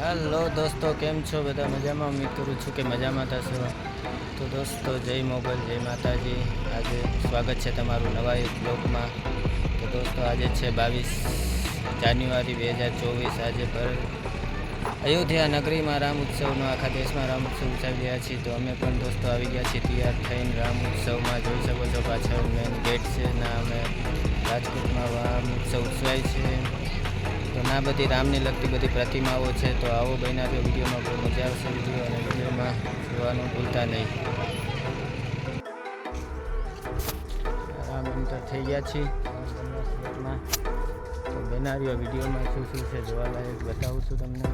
Hello દોસ્તો, કેમ છો બધા? મજામાં? ઉમ્મીદ કરું છું કે મજામાં થશો તો દોસ્તો, જય મોગલ, જય માતાજી. આજે સ્વાગત છે તમારું નવા બ્લોગમાં તો દોસ્તો, આજે છે બાવીસ જાન્યુઆરી બે હજાર ચોવીસ. આજે પર અયોધ્યા નગરીમાં રામ ઉત્સવનો આખા દેશમાં રામ ઉત્સવ ઉજવી રહ્યા છીએ. તો અમે પણ દોસ્તો આવી ગયા છીએ તૈયાર થઈને રામ ઉત્સવમાં. જોઈ શકો છો પાછળ મેન ગેટ છે. ના, અમે રાજકોટમાં રામ ઉત્સવ ઉજવાય છે. ના બધી રામને લગતી બધી પ્રતિમાઓ છે, તો આવો બહેના જો વિડીયોમાં બહુ મજા આવશે, વીડિયો અને વિડીયોમાં જોવાનું ભૂલતા નહીં. રામ એન્ટર થઈ ગયા છીએ. તો બનાવ્યો વિડીયોમાં શું શું છે જોવાલાયક બતાવું છું તમને.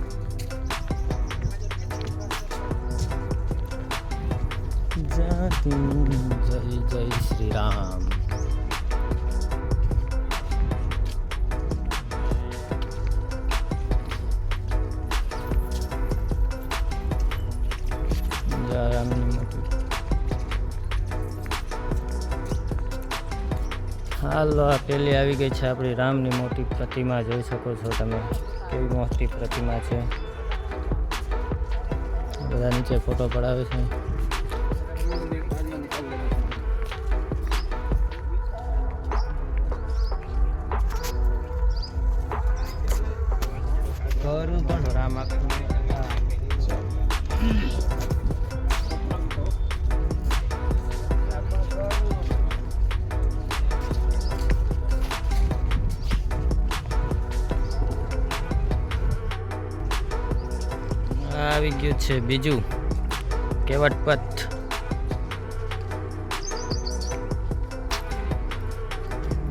જય જય શ્રી રામ. જય રામની મોટી હાલો, આ પેલી આવી ગઈ છે આપણી રામની મોટી પ્રતિમા, જોઈ શકો છો તમે કેવી મોટી પ્રતિમા છે. બધા નીચે ફોટો પડાવે છે. રામ આખું. છે, બીજું કેવટ પથ.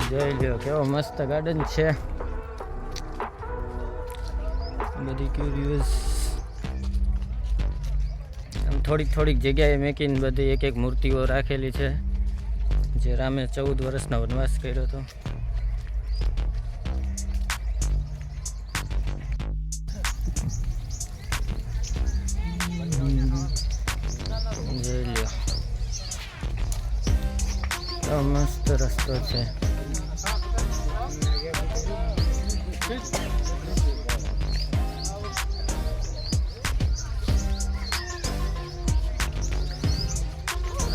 જોઈ લ્યો, કેવો મસ્ત ગાર્ડન છે. બધી ક્યુરિયસ આમ થોડીક થોડીક જગ્યાએ મેકીને બધી એક એક મૂર્તિઓ રાખેલી છે. જે રામે ચૌદ વર્ષનો વનવાસ કર્યો હતો. મસ્ત રસ્તો છે.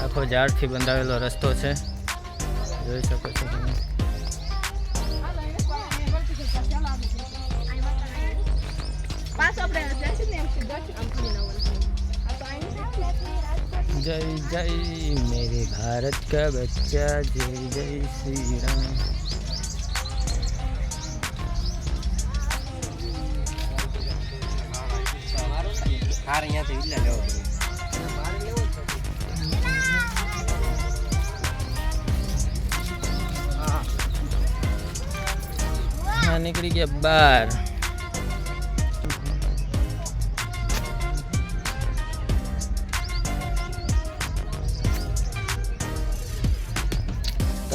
આખો ઝાડથી બંધાવેલો રસ્તો છે. જોઈ શકો છો તમે. જય જય મેરે ભારત કા બચ્ચા જય જય શ્રી રામ હાર અહીંયાથી ઇલ્લા લેવો પડે નીકળી ગયા બાર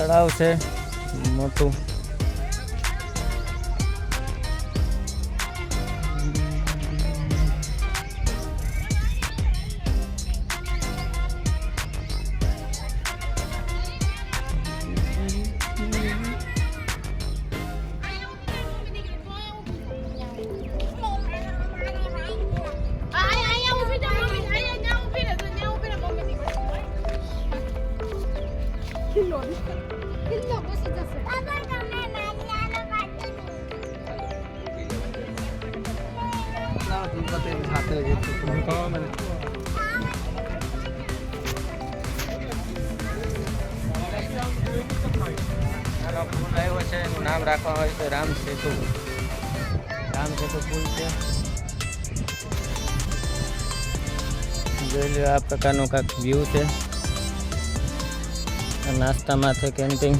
તળાવ છે. મોટું. છે નામ રાખવા હોય તો રામ સેતુ રામ સેતુ પુલ છે. જોઈ લો આ પ્રકારનું કાંઈક વ્યૂ છે નાસ્તામાં છે કેન્ટીન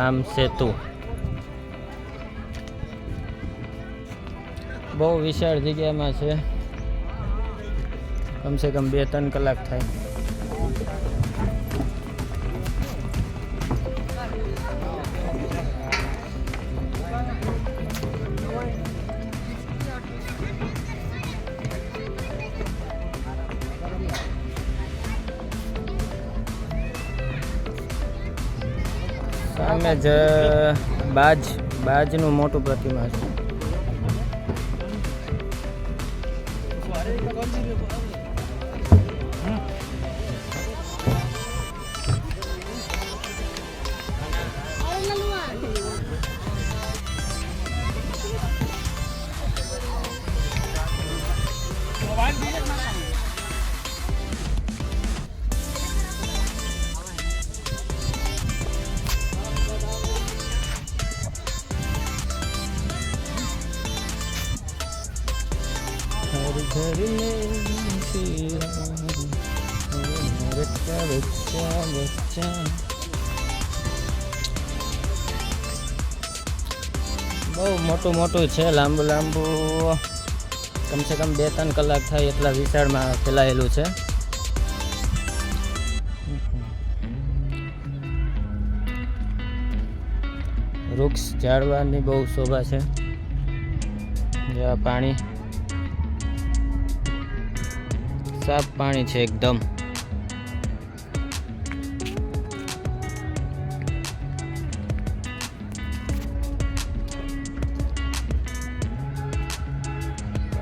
રામ સેતુ. બહુ વિશાળ જગ્યામાં છે. કમસે કમ બે ત્રણ કલાક થાય. જ બાજ બાજનું મોટું પ્રતિમા છે. हर घर में सिया बच्चा बच्चा बच्चा બહુ મોટું મોટું છે લાંબુ લાંબુ કમસે કમ બે ત્રણ કલાક થાય એટલા વિશાળમાં ફેલાયેલું છે વૃક્ષ ઝાડવાની બહુ શોભા છે જે આ પાણી સાફ પાણી છે એકદમ.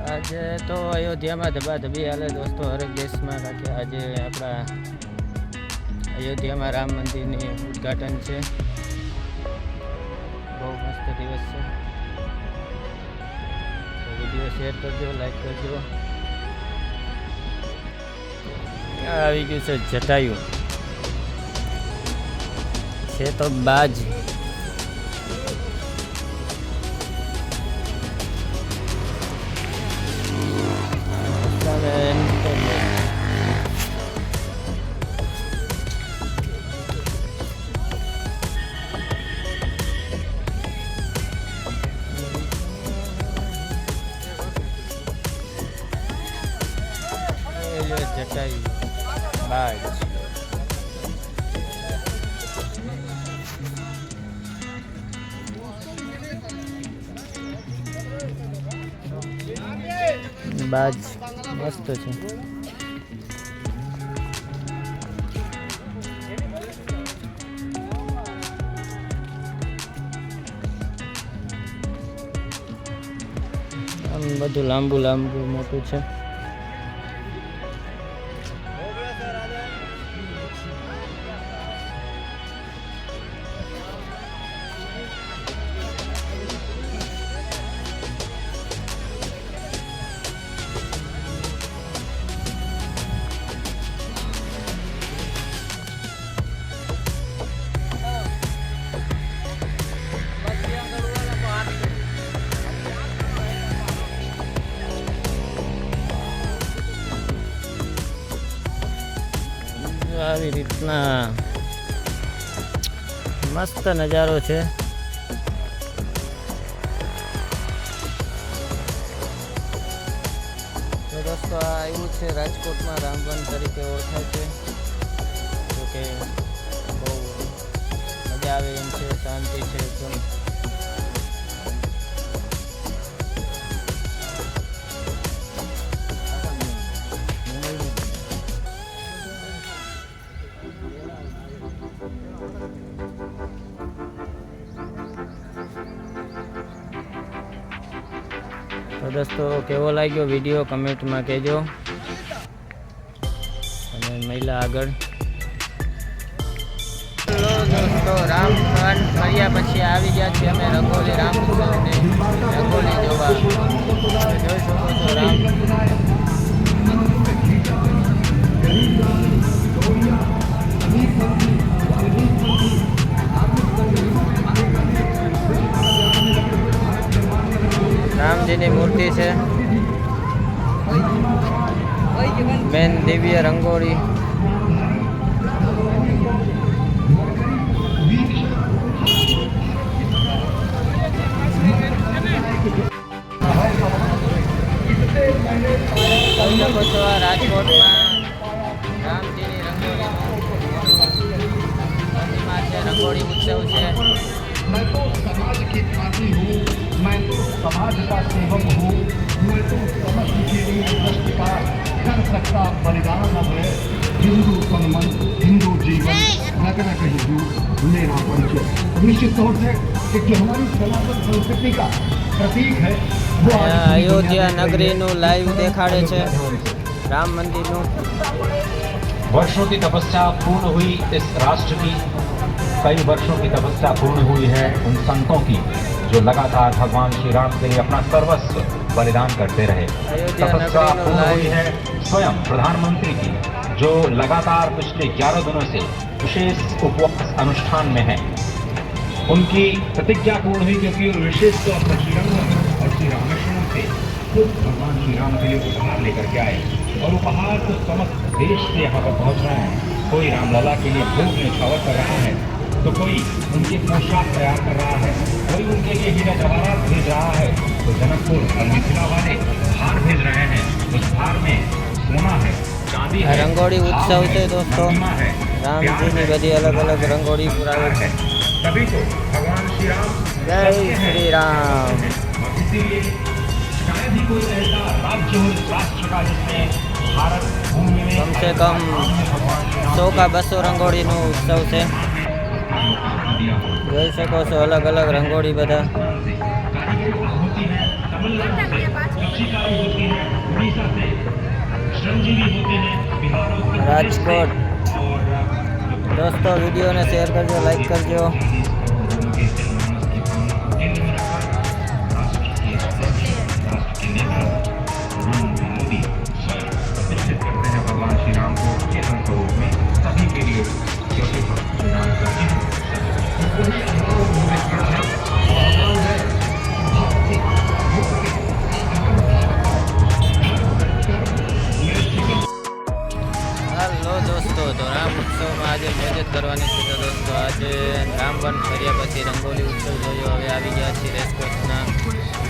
આજે તો અયોધ્યામાં ધબાધબી હાલે દોસ્તો, હરેક દેશમાં, કારણ આજે આપણા અયોધ્યામાં રામ મંદિરની ઉદ્ઘાટન છે. બહુ મસ્ત દિવસ છે. વીડિયો શેર કરજો લાઈક કરજો. આવી ગયું છે જટાયું છે તો બાજ સામે એ લ્યો જટાયું બાજ બાજ મસ્ત છે આમ બધું લાંબુ લાંબુ મોટું છે આવી રીતના મસ્ત નજારો છે. દોસ્તો આ આવ્યું છે, રાજકોટમાં રામવન તરીકે ઓળખાય છે. જોકે બહુ મજા આવે એમ છે, શાંતિ છે એકદમ. તો દોસ્તો કેવો લાગ્યો વીડિયો કમેન્ટમાં કહેજો. અને મહિલા આગળ. દોસ્તો, રામ વન ફર્યા પછી આવી ગયા છીએ અમે રંગોલી, રામ રંગોલી જોવા. જોઈ શકો છો રામ. રામજીની મૂર્તિ છે. મેન દિવ્ય રંગોળી. રાજકોટમાં રંગોળી. ઉત્સવ છે मैं तो समाज के आदमी हूँ मैं तो समाज का सेवक हूँ मैं तो समाज के लिए दस का कर सकता बलिदान है हिंदू संबंध हिंदू जीवन रग रग हिंदू लेना परिचय निश्चित तौर से कि जो हमारी सनातन संस्कृति का प्रतीक है वो आज અહીંયા पूरी અયોધ્યા दुनिया में નગરીનું લાઈવ દેખાડે છે है। રામ મંદિરનું वर्षों की तपस्या पूर्ण हुई इस राष्ट्र की कई वर्षों की तपस्या पूर्ण हुई है उन संतों की जो लगातार भगवान श्री राम के लिए अपना सर्वस्व बलिदान करते रहे। तपस्या पूर्ण हुई है स्वयं प्रधानमंत्री की जो लगातार पिछले 11 दिनों से विशेष उपवास अनुष्ठान में है। उनकी प्रतिज्ञा पूर्ण हुई क्योंकि विशेष तौर पर श्री राम और श्री रामेश्वरम से खुद भगवान श्री राम के लिए उपहार लेकर के आए और उपहार तो समस्त देश से यहाँ पर पहुँच रहे हैं। कोई रामलला के लिए भोग निछावर कर रहा है तो कोई उनके पोशाक तैयार कर रहा है कोई उनके लिए हीरा जवाहरात भेज रहा है तो जनकपुर और मिथिला वाले हार भेज रहे हैं उस हार में सोना है चांदी આ है રંગોળી ઉત્સવ भाव છે दोस्तों। प्रतिमा है प्यार રામજીની है, બધી અલગ અલગ રંગોળી પુરાવે છે तभी तो भगवान श्री राम જય सबके हैं, શ્રી રામ और इसीलिए शायद ही कोई ऐसा राज्य हो इस राष्ट्र का जिसमें भारत भूमि में कम से कम भगवान श्री राम સો કા બસો રંગોળીનો ઉત્સવ છે दिया हो જોઈ શકો છો અલગ અલગ રંગોળી બધા. રાજકોટ. દોસ્તો વિડીયોને શેર કરજો લાઈક કરજો. આજે મહેનત કરવાની છે તો દોસ્તો, આજે રામવન ફર્યા પછી રંગોલી ઉત્સવ જોયો. હવે આવી ગયા છીએ રેસકોર્સના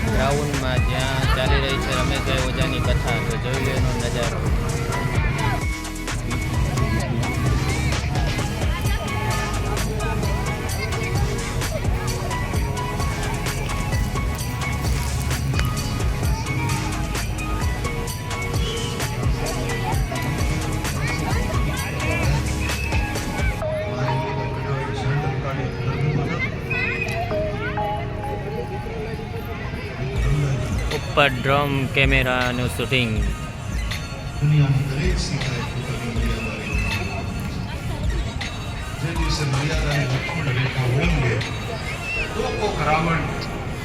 ગ્રાઉન્ડમાં જ્યાં ચાલી રહી છે રમેશભાઈ ઓજાની કથા. તો જોઈ લો એનો નજારો.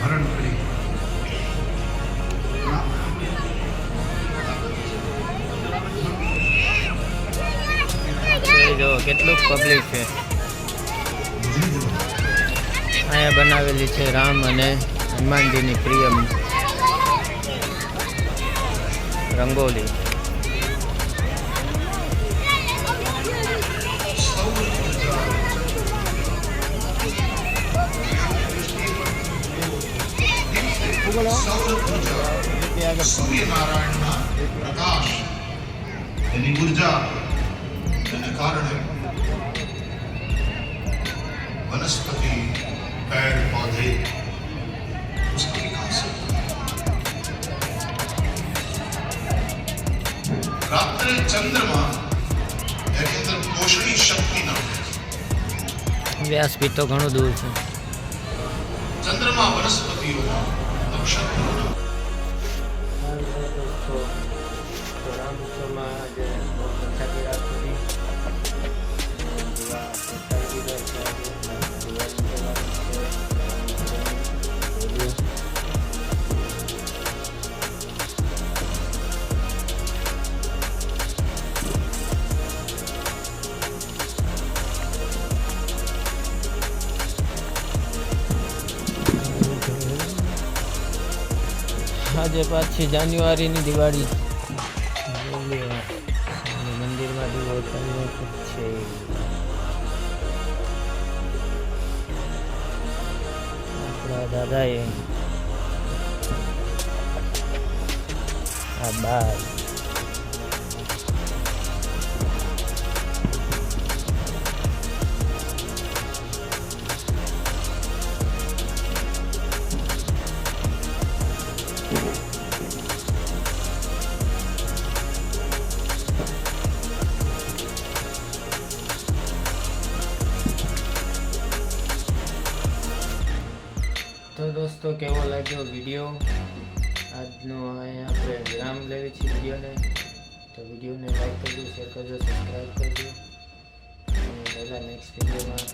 હરણ કરી કેમેરાનું જો કેટલું પબ્લિક છે. અહીંયા બનાવેલી છે રામ અને હનુમાનજીની પ્રિય રંગોલી. સૂર્યનારાયણના પ્રકાશ એની ઊર્જા એને વનસ્પતિ પેડ પૌધે રાત્રે ચંદ્રમાં એની અંદર પોષણી શક્તિ ન વ્યાસપીઠ તો ઘણું દૂર છે. ચંદ્રમાં વનસ્પતિઓમાં નક્ષત્રો આજે પાછી જાન્યુઆરીની દિવાળી. મંદિરમાં દીવો છે. આપણા દાદાએ આ બાર તો વિડીયોને લાઈક કરજો શેર કરજો સબસ્ક્રાઈબ કરજો. અને પહેલાં નેક્સ્ટ વિડીયોમાં